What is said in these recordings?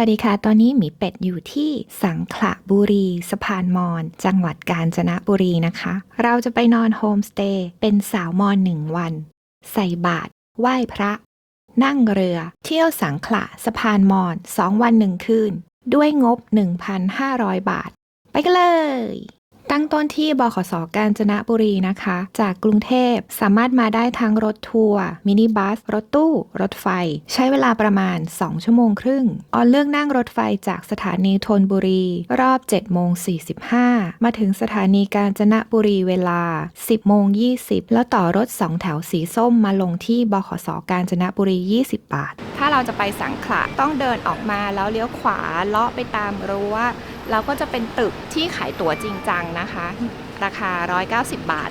วัสดีค่ะ ตอนนี้หมีเป็ดอยู่ที่สังขละบุรี สะพานมอน จังหวัดกาญจนบุรีนะคะ เราจะไปนอนโฮมสเตย์ เป็นสาวมอนหนึ่งวัน ใส่บาตร ไหว้พระ นั่งเรือ เที่ยวสังขละสะพานมอนสองวันหนึ่งคืน ด้วยงบ 1,500 บาท ไปกันเลย ตั้งต้นที่บขสกาญจนบุรีนะคะ จากกรุงเทพสามารถมาได้ทั้งรถทัวร์มินิบัส รถตู้ รถไฟ ใช้เวลาประมาณ 2 ชั่วโมงครึ่ง ออนเลือกนั่งรถไฟจากสถานีธนบุรี รอบ7โมง45 มาถึงสถานีกาญจนบุรีเวลา 10โมง20 แล้วต่อรถ 2 แถวสีส้มมาลงที่บขสกาญจนบุรี 20 บาท ถ้าเราจะไปสังขละต้องเดินออกมาแล้วเลี้ยวขวาเลาะไปตามรั้ว แล้วก็จะเป็นตึกที่ขายตั๋วจริงจังนะคะ ราคา 190 บาท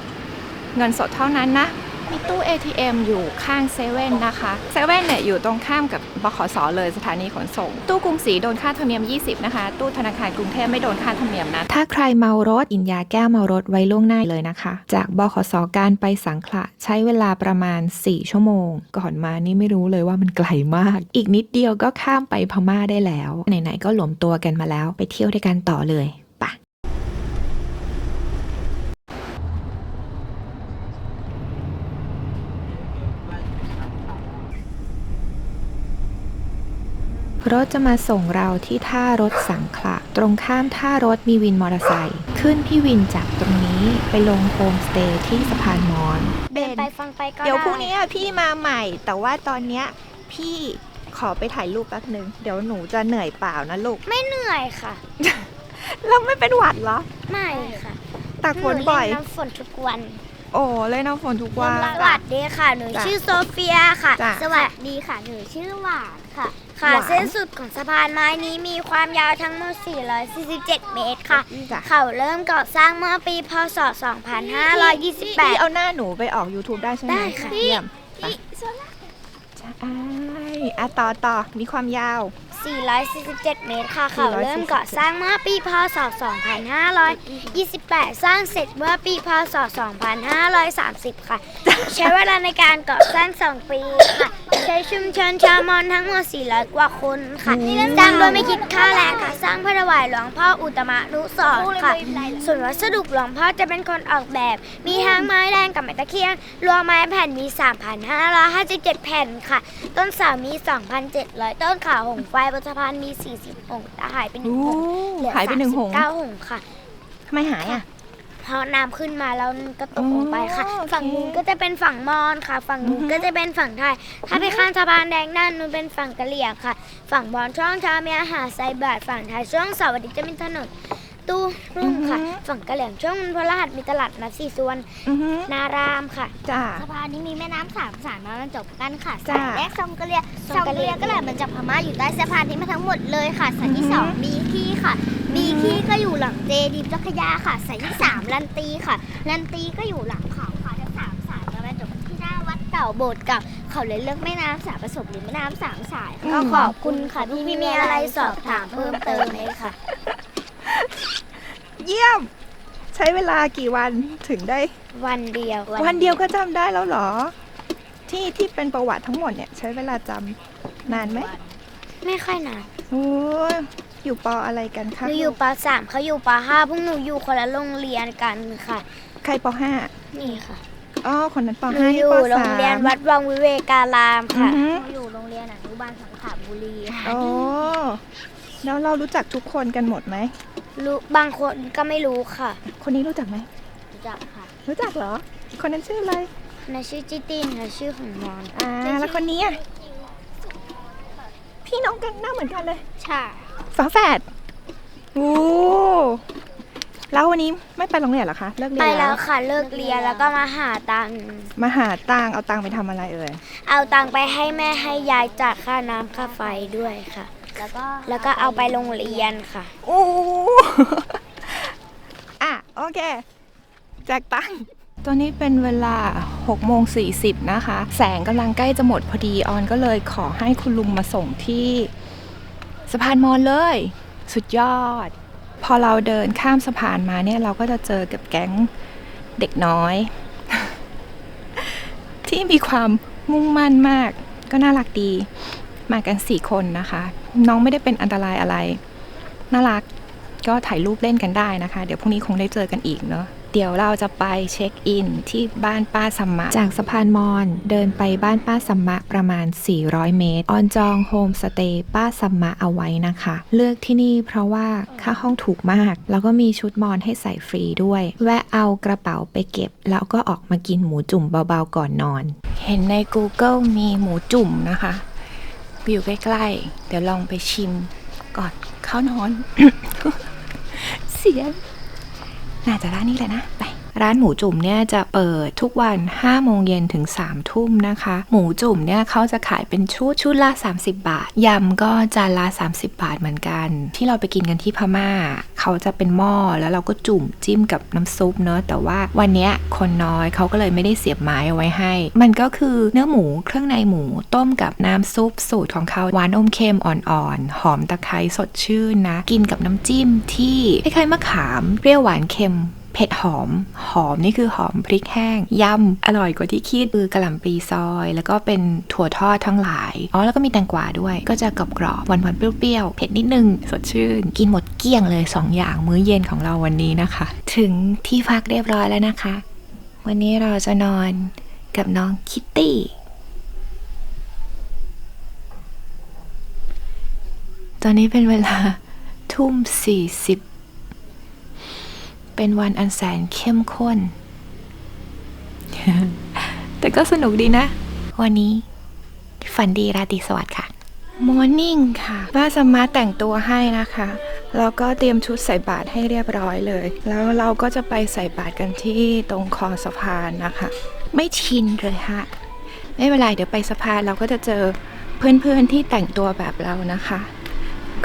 เงินสดเท่านั้นนะ มีตู้ ATM อยู่ข้างเซเว่นนะคะเซเว่นเนี่ยอยู่ตรงข้ามกับบขสเลยสถานีขนส่ง ตู้กรุงศรีโดนค่าธรรมเนียม 20 นะคะ ตู้ธนาคารกรุงเทพไม่โดนค่าธรรมเนียมนะ ถ้าใครเมารถอินยาแก้วเมารถไว้ล่วงหน้าเลยนะคะ จากบขสการไปสังขละใช้เวลาประมาณ 4 ชั่วโมง ก่อนมานี่ไม่รู้เลยว่ามันไกลมาก อีกนิดเดียวก็ข้ามไปพม่าได้แล้ว ไหนๆก็หลวมตัวกันมาแล้ว ไปเที่ยวด้วยกันต่อเลยไปะ รถจะมาส่งเราที่ท่ารถสังขละ ตรงข้ามท่ารถมีวินมอเตอร์ไซค์ขึ้นพี่วินจากตรงนี้ไปลงโฮมสเตย์ที่สะพานมอนเดินไปฟังไปก็เดี๋ยวไพรุ่งนี้อะพี่มาใหม่ แต่ว่าตอนเนี้ยพี่ขอไปถ่ายรูปแป๊บนึง เดี๋ยวหนูจะเหนื่อยเปล่านะลูกไม่เหนื่อยค่ะ เราไม่เป็นหวัดเหรอ ไม่ค่ะ ตากฝนบ่อย หเล่น้ำฝนทุกวัน โอ้เล่นน้ำฝนทุกวัน สวัสดีค่ะ หนูจ้ะชื่อโซเฟียค่ะ จ้ะสวัสดีค่ะ หนูชื่อหวานค่ะ ค่ะ หวาน เส้นสุดของสะพานไม้นี้มีความยาวทั้งหมด 447 เมตรค่ะ จ้ะเขาเริ่มก่อสร้างเมื่อปี พศ พี่2528 เอาหน้าหนูไปออก YouTube ได้ใช่ไหมได้ค่ะ เยี่ยมไปใช่อะต่อต่อมีความยาว 447 เมตรค่ะ เขาเริ่มก่อสร้างเมื่อปีพศ 2528 สร้างเสร็จเมื่อปีพศ 2530 ค่ะ ใช้เวลาในการก่อสร้าง 2 ปีค่ะ ใช้ชุมชนชาวมอญทั้งหมด 400 กว่าคนค่ะอืมสร้างโดยไม่คิดค่าแรงค่ะ สร้างเพื่อถวายหลวงพ่ออุตตมะนุสรณ์ค่ะ ส่วนวัสดุหลวงพ่อจะเป็นคนออกแบบ มีทั้งไม้แดงกับไม้ตะเคียน รวมไม้แผ่นมี 3,557 แผ่นค่ะ ต้นเสามี 2,700 ต้นขาหงส์ไฟบนสะพานมี 40หงส์แต่หายไปหนึ่งหงส์เหลือหายไปหนึ่งหงส์39หงส์ค่ะทำไมหายอะเพราะน้ำขึ้นมาแล้วมันก็ตกลงไปค่ะอ๋อโอเคฝั่งนู้นก็จะเป็นฝั่งมอญค่ะ ฝั่งนู้นอือฮึก็จะเป็นฝั่งไทย ถ้าไปข้ามสะพานแดงด้านนู้นเป็นฝั่งกะเหรี่ยงค่ะ ฝั่งมอญช่วงเช้ามีอาหารใส่บาตรฝั่งไทยช่วงเสาร์อาทิตย์จะเป็นถนนตู้รุ่งค่ะ ฝั่งกะเหรี่ยงช่วงวันพฤหัสมีตลาดนัดสี่ส่วนอือฮึนารามค่ะจ้าสะพานนี้มีแม่น้ำสามสายมาบรรจบกันค่ะจ้ะสายแรกซองกะเลียซองกะเลียก็ไหลมันจากพม่าอยู่ใต้สะพานนี้มาทั้งหมดเลยค่ะสายที่สองบีคีค่ะ บีคีก็อยู่หลังเจดีย์เจ้าพระยาค่ะ สายที่สามลันตีค่ะ ลันตีก็อยู่หลังเขาค่ะทั้งสามสายมาบรรจบกันที่หน้าวัดเก่าโบสถ์เก่าเขาเลยเลือกแม่น้ำสามผสมหรือแม่น้ำสามสายค่ะก็ขอบคุณค่ะพี่พี่มีอะไรสอบถามเพิ่มเติมไหมคะเยี่ยม ใช้เวลากี่วันถึงได้ วันเดียววันเดียวก็จำได้แล้วเหรอ ที่ที่เป็นประวัติทั้งหมดเนี่ย ใช้เวลาจำนานไหมไม่ค่อยนาน โอ้ย อยู่ปออะไรกันหคะนูอยู่ปสามเขาอยู่ปห้าพวกหนูอยู่คนละโรงเรียนกันค่ะ ใครปห้านี่ค่ะอ๋อคนนั้นปหนูห้าอนี่ยู่ปโรสางเรียนมวัดวังวิเวการามอือค่ะฮึหนูอยู่โรงเรียนอนุบาลสังขละบุรีค่ะโอ้แล้วเรารู้จักทุกคนกันหมดไหม รู้บางคนก็ไม่รู้ค่ะคนนี้รู้จักไหม รู้จักค่ะรู้จักเหรอ คนนั้นชื่ออะไร ในชื่อจิตินค่ะชื่อของมอนอ่า แล้วคนนี้อะ พี่น้องกันหน้าเหมือนกันเลย ใช่ ฝาแฝดโอ้แล้ววันนี้ไม่ไปโรงเรียนเหรอคะ เลิกเรียนไปแล้แล้ววค่ะเลิกเรียนแล้วก็มาหาตังค์มาหาตังค์เอาตังค์ไปทำอะไรเอ่ย เอาตังค์ไปให้แม่ให้ยายจ่ายค่าน้ำค่าไฟด้วยค่ะ แล้วก็แล้วก็เอาไปโรงเรียนค่ะ โอ้อะ โอเค แจกตังค์ตอนนี้เป็นเวลา6โมง40 นะคะ แสงกำลังใกล้จะหมดพอดี ออนก็เลยขอให้คุณลุงมาส่งที่ สะพานมอญเลย สุดยอด พอเราเดินข้ามสะพานมาเนี่ยเราก็จะเจอกับแก๊งเด็กน้อย ที่มีความมุ่งมั่นมาก ก็น่ารักดีมากันสี่คนนะคะ น้องไม่ได้เป็นอันตรายอะไร น่ารักก็ถ่ายรูปเล่นกันได้นะคะ เดี๋ยวพรุ่งนี้คงได้เจอกันอีกเนาะ เดี๋ยวเราจะไปเช็คอินที่บ้านป้าสัมมะจากสะพานมอนเดินไปบ้านป้าสัมมะประมาณ 400 เมตร ออนจองโฮมสเตย์ป้าสัมมะเอาไว้นะคะ เลือกที่นี่เพราะว่าค่าห้องถูกมาก แล้วก็มีชุดมอนให้ใส่ฟรีด้วย แวะเอากระเป๋าไปเก็บ แล้วก็ออกมากินหมูจุ่มเบาๆก่อนนอน เห็นใน Google มีหมูจุ่มนะคะอยู่ใกล้ๆ เดี๋ยวลองไปชิมก่อนเข้านอน เสียง น่าจะร้านนี้แหละนะ ไป ร้านหมูจุ่มเนี่ยจะเปิดทุกวัน5โมงเย็นถึง3ทุ่มนะคะ หมูจุ่มเนี่ยเขาจะขายเป็นชุดชุดละ 30 บาท ยำก็จานละ 30 บาทเหมือนกัน ที่เราไปกินกันที่พม่า เขาจะเป็นหม้อแล้วเราก็จุ่มจิ้มกับน้ำซุปเนอะแต่ว่าวันเนี้ยคนน้อยเขาก็เลยไม่ได้เสียบไม้เอาไว้ให้ มันก็คือเนื้อหมูเครื่องในหมูต้มกับน้ำซุปสูตรของเขาหวานอมเค็มอ่อนๆหอมตะไคร้สดชื่นนะ กินกับน้ำจิ้มที่คล้ายๆมะขามเปรี้ยวหวานเค็ม เผ็ดหอม หอมนี่คือหอมพริกแห้งยำอร่อยกว่าที่คิดคือกระหล่ำปลีซอย แล้วก็เป็นถั่วทอดทั้งหลายอ๋อแล้วก็มีแตงกวาด้วย ก็จะกรอบกรอบๆหวานหวานๆเปรี้ยวๆเผ็ดนิดนึงสดชื่น กินหมดเกลี้ยงเลย 2 อย่างมื้อเย็นของเราวันนี้นะคะ ถึงที่พักเรียบร้อยแล้วนะคะ วันนี้เราจะนอนกับน้องคิตตี้ตอนนี้เป็นเวลาทุ่มสี่สิบ เป็นวันอันแสนเข้มข้น แต่ก็สนุกดีนะ วันนี้ ฝันดีราตรีสวัสดิ์ค่ะมอร์นิ่งค่ะป้าสมมาแต่งตัวให้นะคะ แล้วก็เตรียมชุดใส่บาตรให้เรียบร้อยเลย แล้วเราก็จะไปใส่บาตรกันที่ตรงคอสะพานนะคะ ไม่ชินเลยฮะ ไม่เป็นไรเดี๋ยวไปสะพานเราก็จะเจอเพื่อนๆที่แต่งตัวแบบเรานะคะ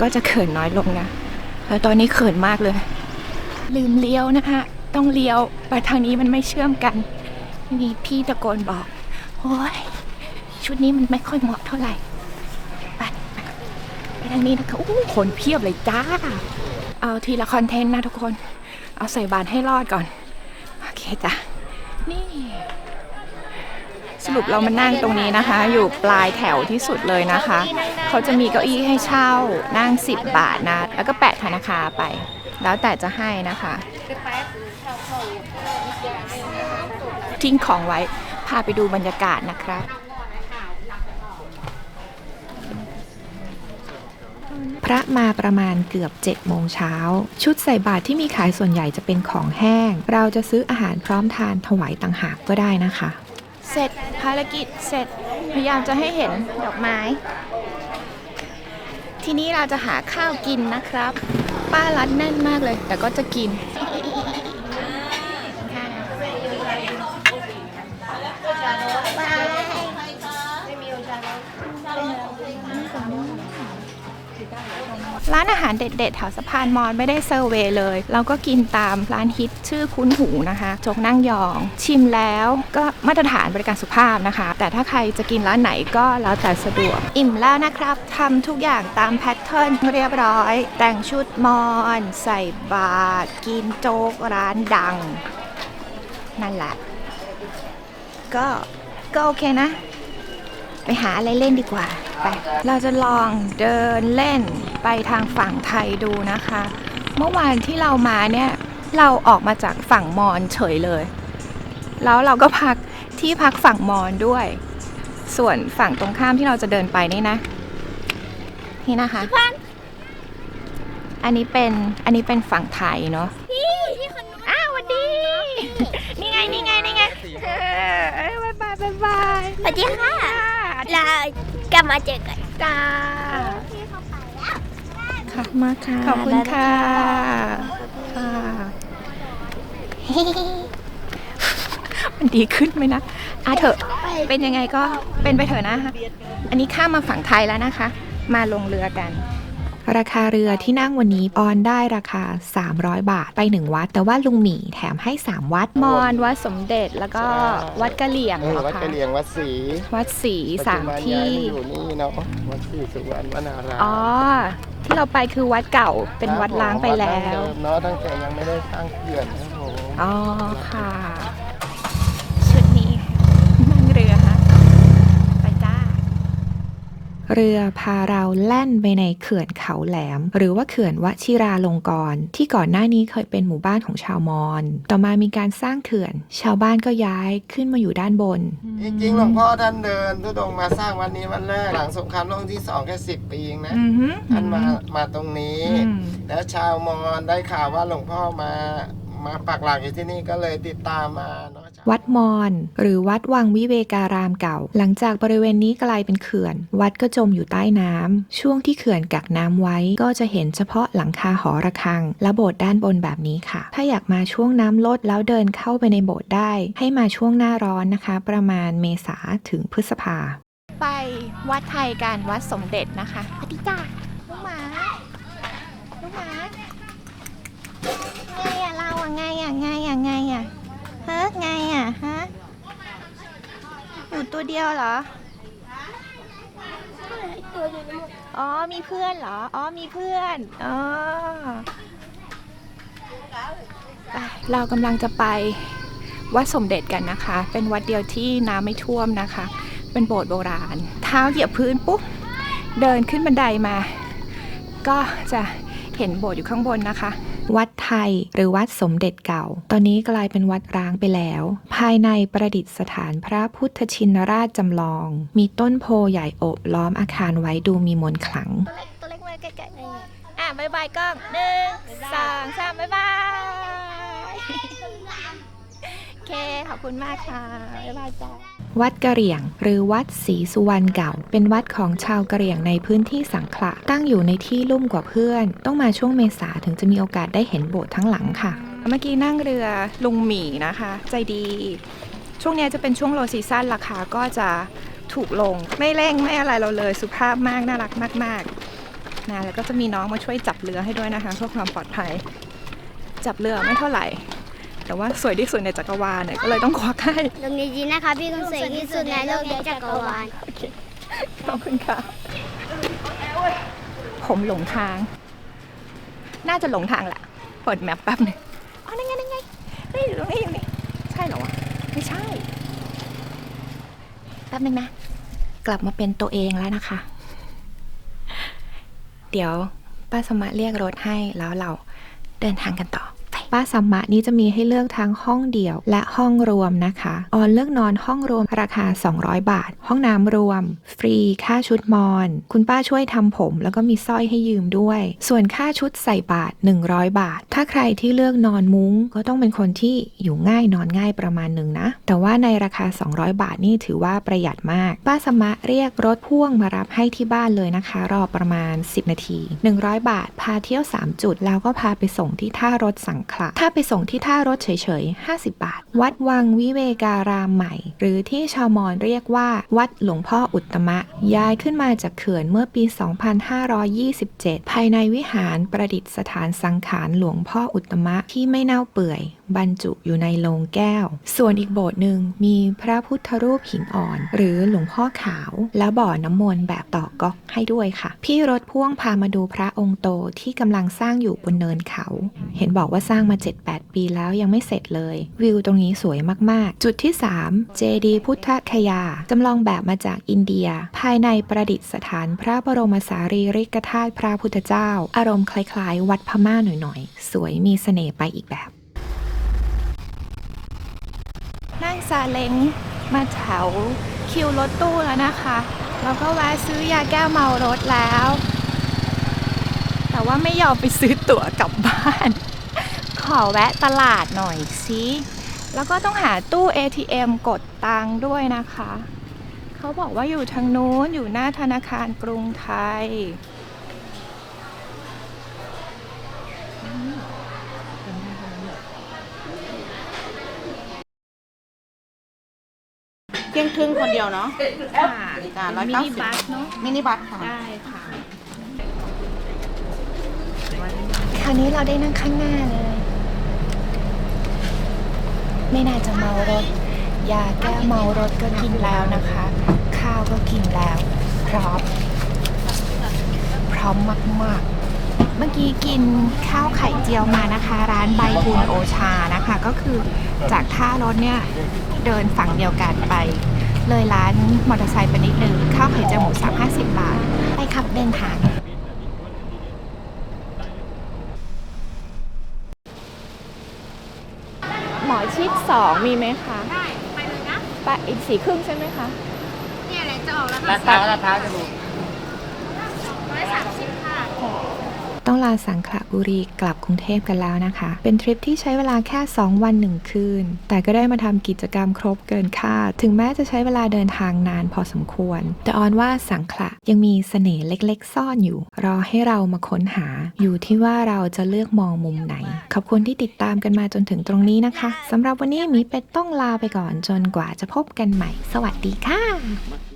ก็จะเขินน้อยลงนะแล้วตอนนี้เขินมากเลย ลืมเลี้ยวนะคะ ต้องเลี้ยวไปทางนี้มันไม่เชื่อมกันมีพี่ตะโกนบอกโอ้ยชุดนี้มันไม่ค่อยเหมาะเท่าไหร่ไปไปไปทางนี้นะคะอู้คนเพียบเลยจ้า เอาทีละคอนเทนต์นะทุกคน เอาใส่บานให้รอดก่อน โอเคจ้ะ นี่ สรุปเรามานั่งตรงนี้นะคะ อยู่ปลายแถวที่สุดเลยนะคะ เขาจะมีเก้าอี้ให้เช่านั่ง 10 บาทนะ แล้วก็แปะธนาคารไป แล้วแต่จะให้นะคะ ทิ้งของไว้ พาไปดูบรรยากาศนะครับพระมาประมาณเกือบ7โมงเช้า ชุดใส่บาตรที่มีขายส่วนใหญ่จะเป็นของแห้ง เราจะซื้ออาหารพร้อมทานถวายต่างหากก็ได้นะคะ เสร็จภารกิจเสร็จ พยายามจะให้เห็นดอกไม้ ทีนี้เราจะหาข้าวกินนะครับ ป้ารัดแน่นมากเลย แต่ก็จะกินานอาหารเด็ดๆแถวสะพานมอญไม่ได้เซอร์เวย์เลย เราก็กินตามร้านฮิตชื่อคุ้นหูนะคะโจกนั่งยอง ชิมแล้วก็มาตรฐานบริการสุภาพนะคะ แต่ถ้าใครจะกินร้านไหนก็แล้วแต่สะดวก อิ่มแล้วนะครับทำทุกอย่างตามแพทเทิร์นเรียบร้อย แต่งชุดมอน ใส่บาตรกินโจ๊กร้านดัง นั่นแหละ ก็ก็โอเคนะ ไปหาอะไรเล่นดีกว่า ไป เราจะลองเดินเล่นไปทางฝั่งไทยดูนะคะ เมื่อวานที่เรามาเนี่ย เราออกมาจากฝั่งมอญเฉยเลย แล้วเราก็พักที่พักฝั่งมอญด้วย ส่วนฝั่งตรงข้ามที่เราจะเดินไปนี่นะ นี่นะคะ อันนี้เป็นอันนี้เป็นฝั่งไทยเนาะพี่พี่คนนู้นอ้าวสวัสดี นี่ไงนี่ไงนี่ไงเออเอ้ยบายบายบายบาย สวัสดีค่ะ เรากลับมาเจอกันจ้าพี่เขาไปแล้วค่ะมาค่ะขอบคุณค่ะค่ะมันดีขึ้นไหมนะอะเถอะเป็นยังไงก็เป็นไปเถอะนะ อันนี้ข้ามมาฝั่งไทยแล้วนะคะ มาลงเรือกัน ราคาเรือที่นั่งวันนี้ออนได้ราคา 300 บาทไป 1 วัด แต่ว่าลุงหมีแถมให้ 3 วัด มอนวัดสมเด็จแล้วก็วัดกะเหลี่ยงเอเหรออวัดคะกะเหลียงวัดศรีวัดศรีสามปัจจุบันที่ย้ายมาอยู่นี่เนาะวัดศรีสุวรรณวนารามอ๋อ ที่เราไปคือวัดเก่าเป็นวัดล้างไปแล้วัดดั้งวเดิมเนาะตั้งแต่ยังไม่ได้สร้างเขื่อนครับผม อ๋อค่ะ ชุดนี้นั่ง เรือฮะไปจ้าเรือพาเราแล่นไปในเขื่อนเขาแหลม หรือว่าเขื่อนวชิราลงกรณ์ที่ก่อนหน้านี้เคยเป็นหมู่บ้านของชาวมอญต่อมามีการสร้างเขื่อน ชาวบ้านก็ย้ายขึ้นมาอยู่ด้านบน จริงๆหลวงพ่อท่านเดินทุดงค์มาสร้างวันนี้วันแรกหลังสงครามโลกที่สองแค่สิบปีเองนะท่านมามาตรงนี้แล้วชาวมอญได้ข่าวว่าหลวงพ่อมามาปักหลักอยู่ที่นี่ก็เลยติดตามมาเนาะ วัดมอญหรือวัดวังวิเวการามเก่า หลังจากบริเวณนี้กลายเป็นเขื่อน วัดก็จมอยู่ใต้น้ำช่วงที่เขื่อนกักน้ำไว้ก็จะเห็นเฉพาะหลังคาหอระฆัง และโบสถ์ด้านบนแบบนี้ค่ะ ถ้าอยากมาช่วงน้ำลดแล้วเดินเข้าไปในโบสถ์ได้ ให้มาช่วงหน้าร้อนนะคะ ประมาณเมษาถึงพฤษภา ไปวัดไทยการวัดสมเด็จนะคะพธิจ้าลูกหมาลูกหมาไงอะเราอะไงอะไงอะไงอะเฮ้ไงอะฮะอยู่ ตัวเดียวเหรออ๋อ มีเพื่อนเหรอ อ๋อ มีเพื่อน อ๋อไปเรากำลังจะไปวัดสมเด็จกันนะคะ เป็นวัดเดียวที่น้ำไม่ท่วมนะคะ เป็นโบสถ์โบราณ เท้าเหยียบพื้นปุ๊บ เดินขึ้นบันไดมา ก็จะ เห็นโบสถ์อยู่ข้างบนนะคะ วัดไทยหรือวัดสมเด็จเก่า ตอนนี้กลายเป็นวัดร้างไปแล้ว ภายในประดิษฐานพระพุทธชินราชจำลอง มีต้นโพใหญ่โอบล้อมอาคารไว้ดูมีมนต์ขลังตัวเล็กมาใกล้ๆอะบายบายกล้องหนึ่งสองสามบายบายโอเคขอบคุณมากค่ะบายบายจ้า วัดกะเหรี่ยง หรือวัดศรีสุวรรณเก่า เป็นวัดของชาวกะเหรี่ยงในพื้นที่สังขละ ตั้งอยู่ในที่ลุ่มกว่าเพื่อน ต้องมาช่วงเมษาถึงจะมีโอกาสได้เห็นโบสถ์ทั้งหลังค่ะ เมื่อกี้นั่งเรือลุงหมีนะคะ ใจดี ช่วงนี้จะเป็นช่วงโลซีซั่นราคาก็จะถูกลง ไม่เร่งไม่อะไรเราเลยสุภาพมากน่ารักมากๆนะแล้วก็จะมีน้องมาช่วยจับเรือให้ด้วยนะคะเพื่อความปลอดภัย จับเรือไม่เท่าไหร่ แต่ว่าสวยที่สุดในจักรวาลเนี่ยก็เลยต้องควักให้ตรงนี้จีนะคะพี่คนสวยที่สุดในโลกนี้จักรวาลโอเคขอบคุณค่ะ ผมหลงทาง น่าจะหลงทางแหละเปิดแมปแป๊บหนึงอ๋อนั่นไงนั่นไงเฮ้ยอยู่ตรงนี้อยู่นี่ใช่เหรอวะไม่ใช่แป๊บหนึงนะ กลับมาเป็นตัวเองแล้วนะคะ เดี๋ยวป้าสมะเรียกรถให้แล้วเราเดินทางกันต่อไป้าสมะนี้จะมีให้เลือกทั้งห้องเดี่ยว และห้องรวมนะคะออนเลือกนอนห้องรวมราคา 200 บาท ห้องน้ำรวม ฟรีค่าชุดมอน คุณป้าช่วยทำผม แล้วก็มีสร้อยให้ยืมด้วย ส่วนค่าชุดใส่บาท 100 บาท ถ้าใครที่เลือกนอนมุ้ง ก็ต้องเป็นคนที่อยู่ง่ายนอนง่ายประมาณหนึ่งนะ แต่ว่าในราคา 200 บาทนี่ถือว่าประหยัดมาก ป้าสมะเรียกรถพ่วงมารับให้ที่บ้านเลยนะคะ รอประมาณ 10 นาที 100 บาท พาเที่ยว 3 จุด แล้วก็พาไปส่งที่ท่ารถสังขละถ้าไปส่งที่ท่ารถเฉยๆ 50 บาท วัดวังวิเวการามใหม่ หรือที่ชาวมอญเรียกว่า วัดหลวงพ่ออุตมะ ย้ายขึ้นมาจากเขื่อนเมื่อปี 2527 ภายในวิหารประดิษฐานสังขารหลวงพ่ออุตตมะที่ไม่เน่าเปื่อย บรรจุอยู่ในโลงแก้ว ส่วนอีกโบสถ์หนึ่งมีพระพุทธรูปหินอ่อน หรือหลวงพ่อขาว และบ่อน้ำมนต์แบบต่อก๊อกให้ด้วยค่ะ พี่รถพ่วงพามาดูพระองค์โตที่กำลังสร้างอยู่บนเนินเขา เห็นบอกว่าสร้างมา 7-8 ปีแล้วยังไม่เสร็จเลย วิวตรงนี้สวยมากๆ จุดที่ 3 เจดีพุทธคยา จำลองแบบมาจากอินเดีย ภายในประดิษฐานพระบรมสารีริกธาตุพระพุทธเจ้า อารมณ์คล้ายๆ วัดพม่าหน่อยๆ สวยมีเสน่ห์ไปอีกแบบนั่งซาเล้งมาแถวคิวรถตู้แล้วนะคะ แล้วก็แวะซื้อยาแก้เมารถแล้ว แต่ว่าไม่ยอมไปซื้อตั๋วกลับบ้าน อแวะตลาดหน่อยสิแล้วก็ต้องหาตู้ ATM กดตังค์ด้วยนะคะ เขาบอกว่าอยู่ทางนู้นอยู่หน้าธนาคารกรุงไทยเที่ยงครึ่งคนเดียวเนาะค่ะจ้ะร้อยมิเก้านิสิบบัสเนาะมินิบัสค่ะ ได้ค่ะ คราวนี้เราได้นั่งข้างหน้าเลย ไม่น่าจะเมารถ ยาแก้เมารถก็กินแล้วนะคะ ข้าวก็กินแล้ว พร้อม พร้อมมากๆเมื่อกี้กินข้าวไข่เจียวมานะคะ ร้านใบบุญโอชานะคะ ก็คือจากท่ารถเนี่ยเดินฝั่งเดียวกันไป เลยร้านมอเตอร์ไซค์ไปนิดนึงข้าวไข่เจียวหมูสับ50บาท ไปขับเดินทาง หมอชิด สองมีไหมคะได้ ไปเลยนะ ไปอีกสี่ครึ่งใช่ไหมคะลาดพร้าวลาดพร้าวจะดู ต้องลาสังขละบุรีกลับกรุงเทพกันแล้วนะคะ เป็นทริปที่ใช้เวลาแค่ 2 วัน 1 คืน แต่ก็ได้มาทำกิจกรรมครบเกินคาด ถึงแม้จะใช้เวลาเดินทางนานพอสมควร แต่ออนว่าสังขละยังมีเสน่ห์เล็ก ๆ ซ่อนอยู่ รอให้เรามาค้นหา อยู่ที่ว่าเราจะเลือกมองมุมไหน ขอบคุณที่ติดตามกันมาจนถึงตรงนี้นะคะสำหรับวันนี้มีเป็ดต้องลาไปก่อนจนกว่าจะพบกันใหม่ สวัสดีค่ะ